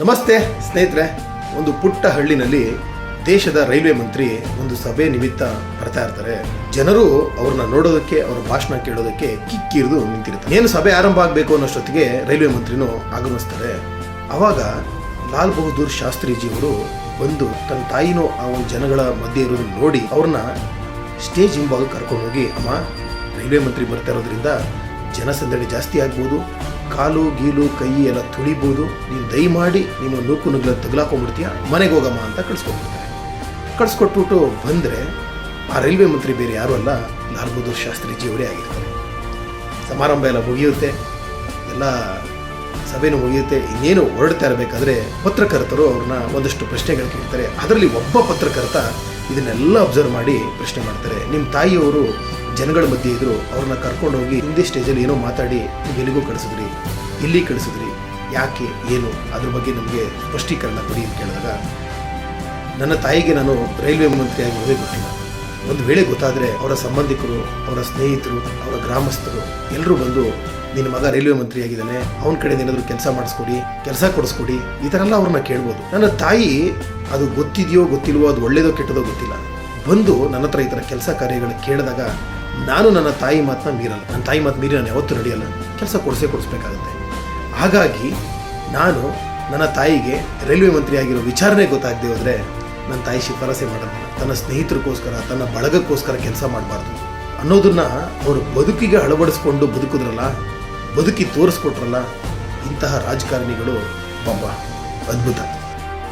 ನಮಸ್ತೆ, ಸ್ನೇಹಿತರೆ. ಒಂದು ಪುಟ್ಟ ಹಳ್ಳಿನಲ್ಲಿ ದೇಶದ ರೈಲ್ವೆ ಮಂತ್ರಿ ಒಂದು ಸಭೆ ನಿಮಿತ್ತ ಬರ್ತಾ ಇರ್ತಾರೆ. ಜನರು ಅವ್ರನ್ನ ನೋಡೋದಕ್ಕೆ, ಅವ್ರ ಭಾಷಣ ಕೇಳೋದಕ್ಕೆ ಕಿಕ್ಕಿರಿದು ನಿಂತಿರ್ತಾರೆ. ಏನು ಸಭೆ ಆರಂಭ ಆಗಬೇಕು ಅನ್ನೋಷ್ಟೊತ್ತಿಗೆ ರೈಲ್ವೆ ಮಂತ್ರಿನೂ ಆಗಮಿಸ್ತಾರೆ. ಆವಾಗ ಲಾಲ್ ಬಹದ್ದೂರ್ ಶಾಸ್ತ್ರಿಜಿ ಅವರು ಬಂದು ತನ್ನ ತಾಯಿನೂ ಆ ಒಂದು ಜನಗಳ ಮಧ್ಯೆ ಇರೋದು ನೋಡಿ ಅವ್ರನ್ನ ಸ್ಟೇಜ್ ಹಿಂಭಾಗ ಕರ್ಕೊಂಡು ಹೋಗಿ, ಅಮ್ಮ, ರೈಲ್ವೆ ಮಂತ್ರಿ ಬರ್ತಾ ಇರೋದ್ರಿಂದ ಜನಸಂದಣಿ ಜಾಸ್ತಿ ಆಗ್ಬೋದು, ಕಾಲು, ಗೀಲು, ಕೈ ಎಲ್ಲ ತುಳಿಬೋದು. ನೀನು ದಯಮಾಡಿ ನೀನು ನೂಕು ನುಗ್ಲ ತಗಲಾಕೊಂಡ್ಬಿಡ್ತೀಯ? ಮನೆಗೆ ಹೋಗಮ್ಮ ಅಂತ ಕಳಿಸ್ಕೊಟ್ಬಿಡ್ತಾರೆ. ಕಳಿಸ್ಕೊಟ್ಬಿಟ್ಟು ಬಂದರೆ ಆ ರೈಲ್ವೆ ಮಂತ್ರಿ ಬೇರೆ ಯಾರೂ ಅಲ್ಲ, ಲಾಲ್ ಬಹದ್ದೂರ್ ಶಾಸ್ತ್ರಿಜಿ ಅವರೇ ಆಗಿರ್ತಾರೆ. ಸಮಾರಂಭ ಎಲ್ಲ ಮುಗಿಯುತ್ತೆ. ಎಲ್ಲ ಸಭೆನೂ ಮುಗಿಯುತ್ತೆ. ಇನ್ನೇನು ಹೊರಡ್ತಾ ಇರಬೇಕಾದ್ರೆ ಪತ್ರಕರ್ತರು ಅವ್ರನ್ನ ಒಂದಷ್ಟು ಪ್ರಶ್ನೆಗಳು ಕೇಳ್ತಾರೆ. ಅದರಲ್ಲಿ ಒಬ್ಬ ಪತ್ರಕರ್ತ ಇದನ್ನೆಲ್ಲ ಅಬ್ಸರ್ವ್ ಮಾಡಿ ಪ್ರಶ್ನೆ ಮಾಡ್ತಾರೆ. ನಿಮ್ಮ ತಾಯಿಯವರು ಜನಗಳ ಮಧ್ಯೆ ಇದ್ರು ಅವ್ರನ್ನ ಕರ್ಕೊಂಡು ಹೋಗಿ ಹಿಂದಿ ಸ್ಟೇಜಲ್ಲಿ ಏನೋ ಮಾತಾಡಿ ಎಲ್ಲಿಗೂ ಕಳಿಸಿದ್ರಿ ಇಲ್ಲಿ ಕಳಿಸಿದ್ರಿ, ಯಾಕೆ, ಏನು ಅದ್ರ ಬಗ್ಗೆ ನಮಗೆ ಸ್ಪಷ್ಟೀಕರಣ ಕೊಡಿ ಅಂತ ಕೇಳಿದಾಗ, ನನ್ನ ತಾಯಿಗೆ ನಾನು ರೈಲ್ವೆ ಮಂತ್ರಿಯಾಗಿರೋದೇ ಗೊತ್ತಿಲ್ಲ ಒಂದು ವೇಳೆ ಗೊತ್ತಾದರೆ ಅವರ ಸಂಬಂಧಿಕರು, ಅವರ ಸ್ನೇಹಿತರು, ಅವರ ಗ್ರಾಮಸ್ಥರು ಎಲ್ಲರೂ ಬಂದು, ನಿನ್ನ ಮಗ ರೈಲ್ವೆ ಮಂತ್ರಿ ಆಗಿದ್ದಾನೆ, ಅವನ ಕಡೆ ಏನಾದರೂ ಕೆಲಸ ಮಾಡಿಸ್ಕೊಡಿ, ಕೆಲಸ ಕೊಡಿಸ್ಕೊಡಿ, ಈ ಥರ ಎಲ್ಲ ಅವ್ರನ್ನ ಕೇಳ್ಬೋದು. ನನ್ನ ತಾಯಿ ಅದು ಗೊತ್ತಿದೆಯೋ ಗೊತ್ತಿಲ್ವೋ, ಅದು ಒಳ್ಳೇದೋ ಕೆಟ್ಟದೋ ಗೊತ್ತಿಲ್ಲ. ಬಂದು ನನ್ನ ಹತ್ರ ಈ ಥರ ಕೆಲಸ ಕಾರ್ಯಗಳು ಕೇಳಿದಾಗ ನಾನು ನನ್ನ ತಾಯಿ ಮಾತನ್ನ ಮೀರಲ್ಲ. ನನ್ನ ತಾಯಿ ಮಾತು ಮೀರಿ ನಾನು ಯಾವತ್ತೂ ನಡೆಯಲ್ಲ. ಕೆಲಸ ಕೊಡಿಸೇ ಕೊಡಿಸ್ಬೇಕಾಗುತ್ತೆ. ಹಾಗಾಗಿ ನಾನು ನನ್ನ ತಾಯಿಗೆ ರೈಲ್ವೆ ಮಂತ್ರಿ ಆಗಿರೋ ವಿಚಾರಣೆ ಗೊತ್ತಾಗದೆ ಹೋದರೆ ನನ್ನ ತಾಯಿ ಶಿಫಾರಸೆ ಮಾಡೋದಿಲ್ಲ ತನ್ನ ಸ್ನೇಹಿತರಿಗೋಸ್ಕರ, ತನ್ನ ಬಳಗಕ್ಕೋಸ್ಕರ ಕೆಲಸ ಮಾಡಬಾರ್ದು. ಅನ್ನೋದನ್ನ ಅವರು ಬದುಕಿಗೆ ಅಳವಡಿಸ್ಕೊಂಡು ಬದುಕಿದ್ರಲ್ಲ, ಬದುಕಿ ತೋರಿಸ್ಕೊಟ್ರಲ್ಲ ಇಂತಹ ರಾಜಕಾರಣಿಗಳು ಪಾಪ ಅದ್ಭುತ.